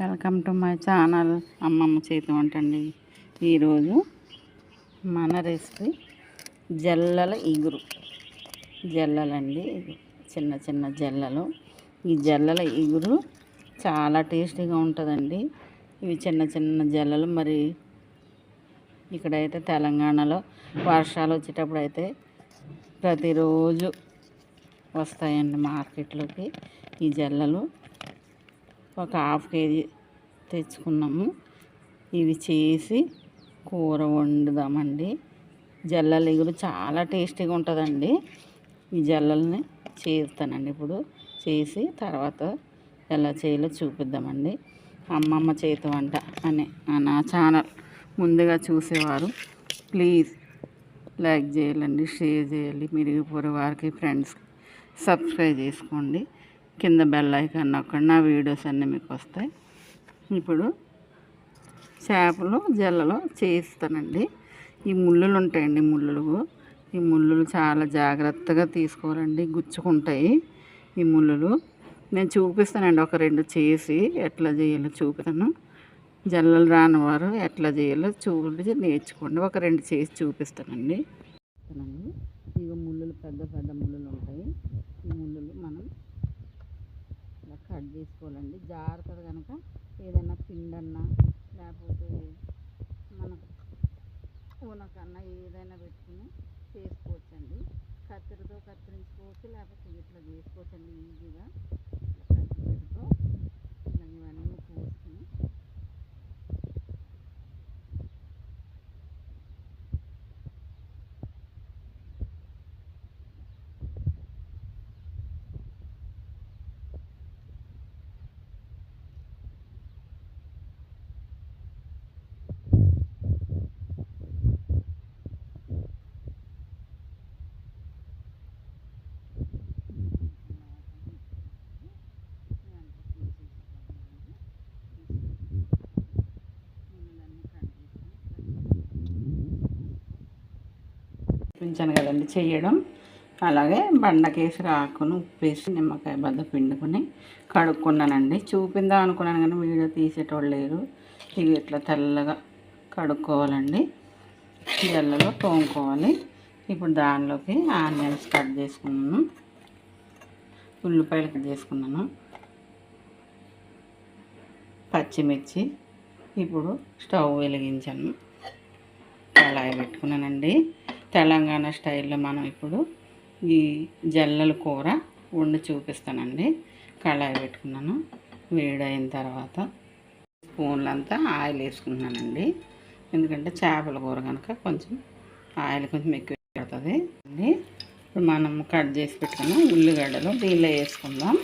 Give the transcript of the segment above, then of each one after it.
Welcome to my channel అమ్మమ్మ చేతి వంట అండి. ఈరోజు మన రెసిపీ జల్లల ఇగురు. జల్లలండి చిన్న చిన్న జల్లలు. ఈ జల్లల ఇగురు చాలా టేస్టీగా ఉంటుందండి. ఇవి చిన్న చిన్న జల్లలు మరి ఇక్కడైతే తెలంగాణలో వర్షాలు వచ్చేటప్పుడు అయితే ప్రతిరోజు వస్తాయండి మార్కెట్లోకి ఈ జల్లలు. ఒక హాఫ్ కేజీ తెచ్చుకున్నాము. ఇవి చేసి కూర వండుదామండి. జల్లలు ఇగురు చాలా టేస్టీగా ఉంటుందండి. ఈ జల్లల్ని చేస్తానండి ఇప్పుడు. చేసి తర్వాత ఎలా చేయాలో చూపిద్దామండి. అమ్మమ్మ చేతి వంట అని నా ఛానల్ ముందుగా చూసేవారు. ప్లీజ్ లైక్ చేయాలండి షేర్ చేయాలి. మీరు వారికి ఫ్రెండ్స్కి సబ్స్క్రైబ్ చేసుకోండి. కింద బెల్ ఐకాన్ నొక్కండి. నా వీడియోస్ అన్నీ మీకు వస్తాయి. ఇప్పుడు చేపలు జల్లలు చేయిస్తానండి. ఈ ముళ్ళులు ఉంటాయండి ముళ్ళులు. ఈ ముళ్ళులు చాలా జాగ్రత్తగా తీసుకోవాలండి. గుచ్చుకుంటాయి ఈ ముళ్ళులు. నేను చూపిస్తానండి ఒక రెండు చేసి ఎట్లా చేయాలో చూపిస్తాను. జల్లలు రాని వారు ఎట్లా చేయాలో చూపించి నేర్చుకోండి. ఒక రెండు చేసి చూపిస్తానండి. ఇవి ముళ్ళులు పెద్ద పెద్ద ముళ్ళులు ఉంటాయి ఈ ముళ్ళులు మనం కట్ చేసుకోవాలండి. జాగ్రత్తగా కనుక ఏదైనా పిండన్నా లేకపోతే మనకు ఊనకన్నా ఏదైనా పెట్టుకుని చేసుకోవచ్చండి. కత్తిరితో కత్తిరించుకోవచ్చు లేకపోతే ఇట్లా చేసుకోవచ్చండి ఈజీగా కత్తిరితో ఇవన్నీ కోసుకుని చూపించాను కదండి చేయడం. అలాగే బండకేసి రాకును ఉప్పేసి నిమ్మకాయ బద్ద పిండుకొని కడుక్కున్నానండి. చూపిందాం అనుకున్నాను కానీ వీడియో తీసేటోళ్ళు లేరు. ఇవి ఇట్లా తెల్లగా కడుక్కోవాలండి. జల్లలో తోముకోవాలి. ఇప్పుడు దానిలోకి ఆనియన్స్ కట్ చేసుకున్నాను. ఉల్లిపాయలు కట్ చేసుకున్నాను. పచ్చిమిర్చి. ఇప్పుడు స్టవ్ వెలిగించాను. కళాయి పెట్టుకున్నానండి. తెలంగాణ స్టైల్లో మనం ఇప్పుడు ఈ జల్లల కూర వండి చూపిస్తానండి. కళాయి పెట్టుకున్నాను. వేడైన తర్వాత స్పూన్లంతా ఆయిల్ వేసుకున్నానండి ఎందుకంటే చేపల కూర కనుక కొంచెం ఆయిల్ కొంచెం ఎక్కువ పడుతుంది. అండి ఇప్పుడు మనం కట్ చేసి పెట్టుకున్న ఉల్లిగడ్డలు దీనిలో వేసుకుందాం.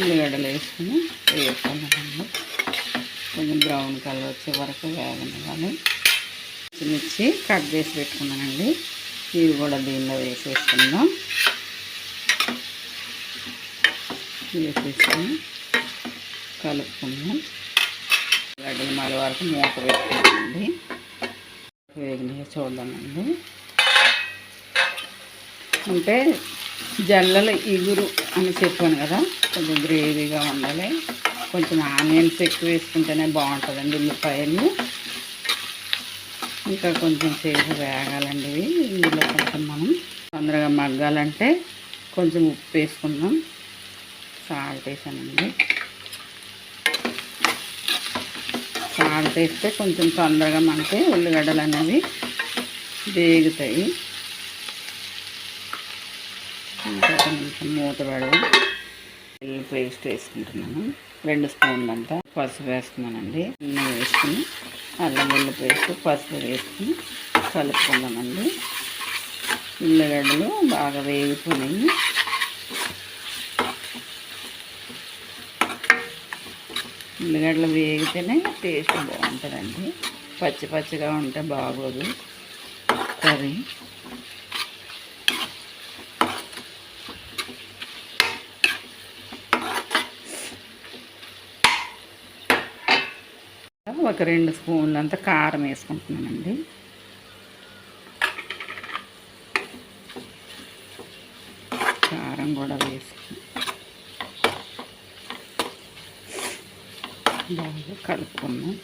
ఉల్లిగడ్డలు వేసుకుని వేసుకున్నామండి కొంచెం బ్రౌన్ కలర్ వచ్చే వరకు వేగనివ్వాలి. మిర్చి కట్ చేసి పెట్టుకున్నానండి. ఇవి కూడా దీనిలో వేసేసుకుందాం. వేసేసుకుని కలుపుకుందాం. గడ్డలు మళ్ళీ వరకు మూత పెట్టుకుందండి వేగిన చూద్దామండి. అంటే జల్లలు ఇగురు అని చెప్పాను కదా. కొంచెం గ్రేవీగా ఉండాలి. కొంచెం ఆనియన్స్ ఎక్కువ వేసుకుంటేనే బాగుంటుందండి ఉల్లిపాయలు. ఇంకా కొంచెం సేపు వేగాలండి ఇవి. ఇందులో కొంచెం మనం తొందరగా మగ్గాలంటే కొంచెం ఉప్పు వేసుకుందాం. సాల్ట్ వేసానండి. సాల్ట్ వేస్తే కొంచెం తొందరగా మనకి ఉల్లిగడ్డలు అనేవి వేగుతాయి. ఇంకా కొంచెం మూత పెడదాం. పేస్ట్ వేసుకుంటున్నాను. రెండు స్పూన్లు అంతా పసుపు వేస్తున్నానండి. అన్నీ వేసుకుని అల్లం వెల్లి పేస్ట్ పసుపు వేసుకుని కలుపుకుందామండి. ఉల్లిగడ్డలు బాగా వేగిపోయినాయి. ఉల్లిగడ్డలు వేగితేనే టేస్ట్ బాగుంటుందండి. పచ్చి పచ్చిగా ఉంటే బాగోదు. కర్రీ. ఒక రెండు స్పూన్లు అంతా కారం వేసుకుంటున్నానండి. కూడా వేసుకుని బాగా కలుపుకున్నాం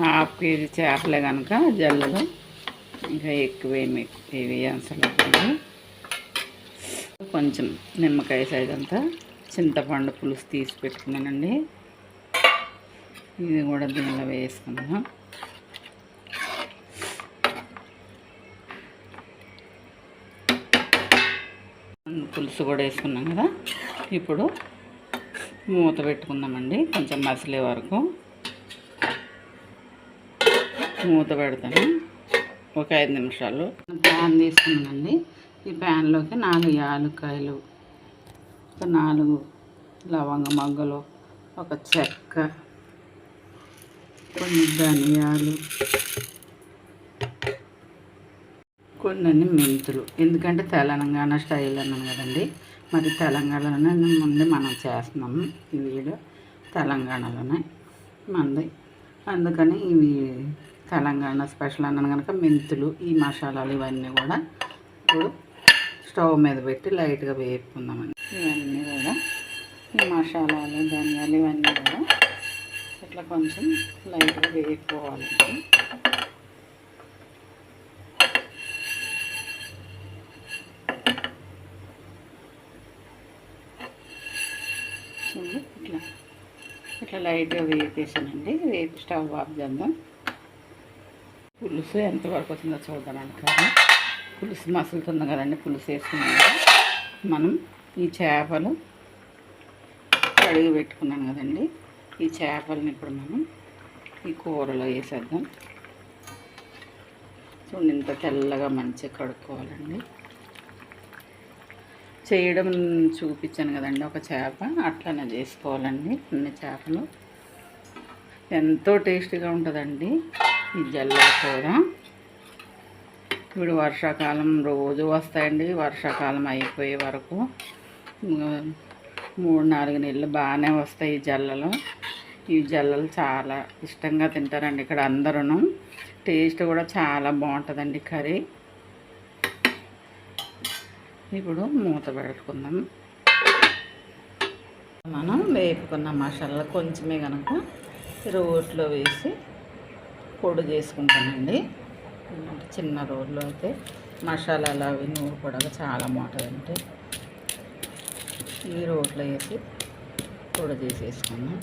హాఫ్ కేజీ చేపలే కనుక జల్లలు. ఇంకా ఎక్కువేమి ఏవి అసలు కొంచెం నిమ్మకాయ సైజ్ అంతా చింతపండు పులుసు తీసి పెట్టుకున్నానండి. ఇది కూడా దీనిలో వేసుకుందాం. పులుసు కూడా వేసుకున్నాం కదా. ఇప్పుడు మూత పెట్టుకుందామండి. కొంచెం మసిలే వరకు. మూత పెడతాను. ఒక ఐదు నిమిషాలు. ప్యాన్ తీసుకున్నానండి. ఈ ప్యాన్లోకి నాలుగు యాలుక్కాయలు ఒక నాలుగు లవంగ మొగ్గలు ఒక చెక్క కొన్ని ధనియాలు కొన్ని మెంతులు. ఎందుకంటే తెలంగాణ స్టైల్ అన్నాను కదండి. మరి తెలంగాణలోనే ముందు మనం చేస్తున్నాము ఈ వీడియో. తెలంగాణలోనే మంది. అందుకని ఇవి తెలంగాణ స్పెషల్ అన్నాను కనుక మెంతులు ఈ మసాలాలు ఇవన్నీ కూడా ఇప్పుడు స్టవ్ మీద పెట్టి లైట్గా వేపుకుందామండి. ఇవన్నీ కూడా ఈ మసాలాలు ధనియాలు ఇవన్నీ కూడా ఇట్లా కొంచెం లైట్గా వేపుకోవాలండి ఇట్లా. ఇట్లా లైట్గా వేపేసానండి. వేపి స్టవ్ ఆఫ్ చేద్దాం. పులుసు ఎంతవరకు వచ్చిందో చూద్దాం అనుకోండి పులుసు మసులుతుంది కదండి పులుసు వేసుకున్నాం మనం ఈ చేపలు కడిగి పెట్టుకున్నాం కదండి. ఈ చేపలని ఇప్పుడు మనం ఈ కూరలో వేసేద్దాం. చూడండి ఇంత తెల్లగా మంచిగా కడుక్కోవాలండి. చేయడం చూపించాను కదండి ఒక చేప. అట్లనే చేసుకోవాలండి అన్ని చేపలు. ఎంతో టేస్టీగా ఉంటుందండి ఈ జల్ల కూర. ఇప్పుడు వర్షాకాలం రోజు వస్తాయండి. వర్షాకాలం అయిపోయే వరకు మూడు నాలుగు నెలలు బాగానే వస్తాయి ఈ జల్లలు. ఈ జల్లలు చాలా ఇష్టంగా తింటారండి ఇక్కడ అందరూ టేస్ట్ కూడా చాలా బాగుంటుందండి కర్రీ. ఇప్పుడు మూత పెట్టుకుందాం. మనం వేపుకున్న మసాలా కొంచెమే కనుక రోట్లో వేసి పొడి చేసుకుంటానండి. చిన్న రోడ్లో అయితే మసాలాలు అవి నూరు కూడా చాలా బాగుంటుందంటే ఈ రోట్లో వేసి పొడి చేసేసుకున్నాం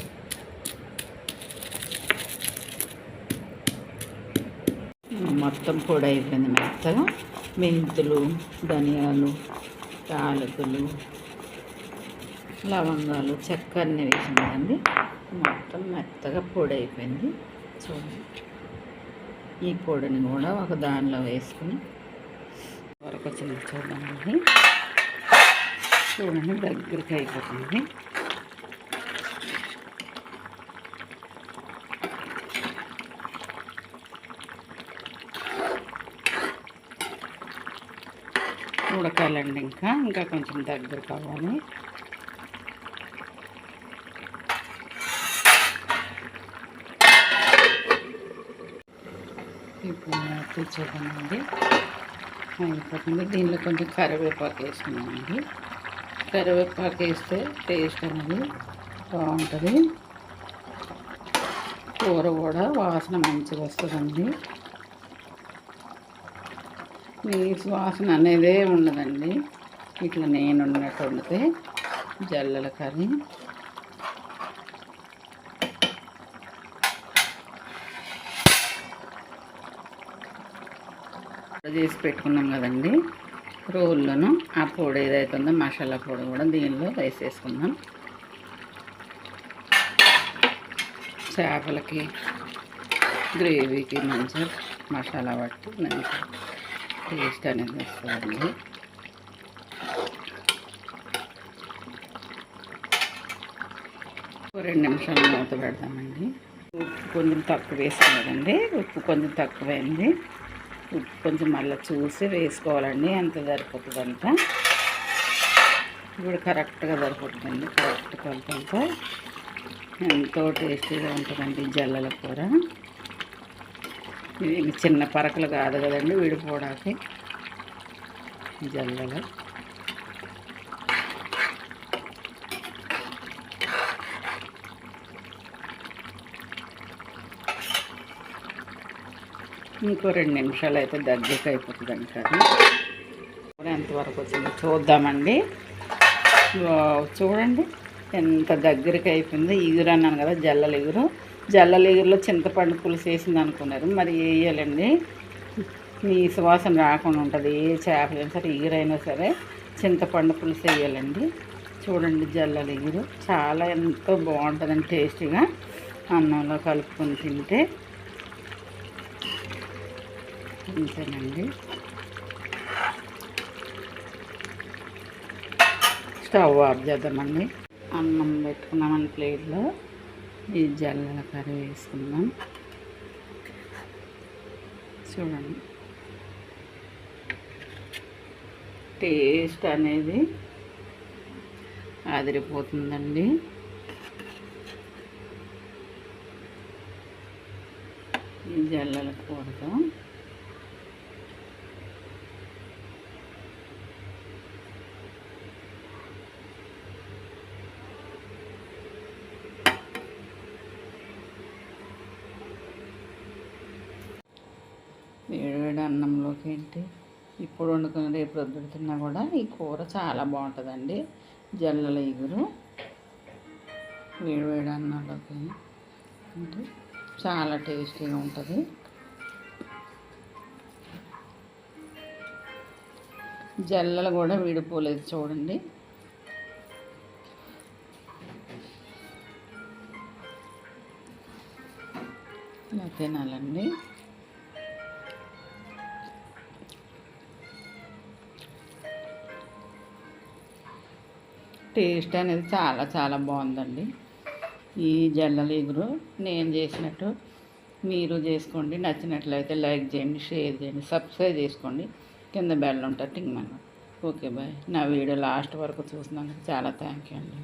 మొత్తం పొడి అయిపోయింది మెత్తగా. మెంతులు ధనియాలు యాలకులు లవంగాలు చక్కెరని అన్నీ మొత్తం మెత్తగా పొడి అయిపోయింది. చూడండి. ఈ పొడిని కూడా ఒక దానిలో వేసుకుని వరకు చూడండి. చూడండి దగ్గరికి అయిపోతుంది. ఉడకాలండి ఇంకా. ఇంకా కొంచెం దగ్గర కావాలి. ఇప్పుడు చూద్దామండి అయిపోతుంది. దీనిలో కొంచెం కరివేపాకు వేసుకున్నామండి కరివేపాకు వేస్తే టేస్ట్ అనేది బాగుంటుంది. కూర కూడా వాసన మంచిగా వస్తుందండి. మీ సువాసన అనేదే ఉండదండి. ఇట్లా నేను ఉన్నట్టు వండితే జల్లల కర్రీ. చేసి పెట్టుకున్నాం కదండి. రోల్లోను ఆ పొడి ఏదైతే ఉందో మసాలా పొడి కూడా దీనిలో వేసేసుకుందాం. చేపలకి గ్రేవీకి మంచిగా మసాలా పట్టి మంచిగా టేస్ట్ అనేది వస్తుందండి రెండు నిమిషాలు మూత పెడదామండి. ఉప్పు కొంచెం తక్కువ వేసుకున్నదండి ఉప్పు కొంచెం తక్కువైంది. ఉప్పు కొంచెం మళ్ళీ చూసి వేసుకోవాలండి. ఎంత సరిపోతుంది అంత ఇప్పుడు కరెక్ట్గా సరిపోతుందండి. కరెక్ట్ కొలతంతా ఎంతో టేస్టీగా ఉంటుందండి జల్లల కూర. ఇవి చిన్న పరకలు కాదు కదండి విడిపోవడానికి. జల్లలు. ఇంకో రెండు నిమిషాలు అయితే దగ్గరికి అయిపోతుంది అంటారు కూడా ఎంతవరకు వచ్చింది చూద్దామండి. చూడండి ఎంత దగ్గరికి అయిపోయింది. ఎగురు అన్నాను కదా జల్లలు ఎగురు జల్లల చింతపండు పులుసు వేసింది అనుకున్నారు. మరి వేయాలండి. మీ సువాసన రాకుండా ఉంటుంది. ఏ చేపలైనా సరే ఇగురైనా సరే చింతపండు పులుసు వేయాలండి. చూడండి జల్లలిగరు చాలా ఎంతో బాగుంటుందండి టేస్టీగా. అన్నంలో కలుపుకొని తింటే అంతేనండి. స్టవ్ ఆఫ్ చేద్దామండి. అన్నం పెట్టుకున్నామని ప్లేట్లో. ఈ జల్లల కర్రీ వేసుకుందాం. చూడండి. టేస్ట్ అనేది అదిరిపోతుందండి. ఈ జల్లల కూరతో వేడివేడి అన్నంలోకి ఏంటి? ఇప్పుడు వండుకుని రేపు ప్రొద్దున తిన్నా కూడా ఈ కూర చాలా బాగుంటుందండి. జల్లల ఇగురు వేడివేడి అన్నంలోకి అంటే చాలా టేస్టీగా ఉంటుంది. జల్లలు కూడా విడిపోలేదు చూడండి. ఇలా తినాలండి. టేస్ట్ అనేది చాలా చాలా బాగుందండి. ఈ జల్లల ఎగురు నేను చేసినట్టు మీరు చేసుకోండి. నచ్చినట్లయితే లైక్ చేయండి షేర్ చేయండి సబ్స్క్రైబ్ చేసుకోండి. కింద బెల్ ఉంటుంది టింగ్ మనం ఓకే బాయ్. నా వీడియో లాస్ట్ వరకు చూసినందుకు చాలా థ్యాంక్ యూ అండి.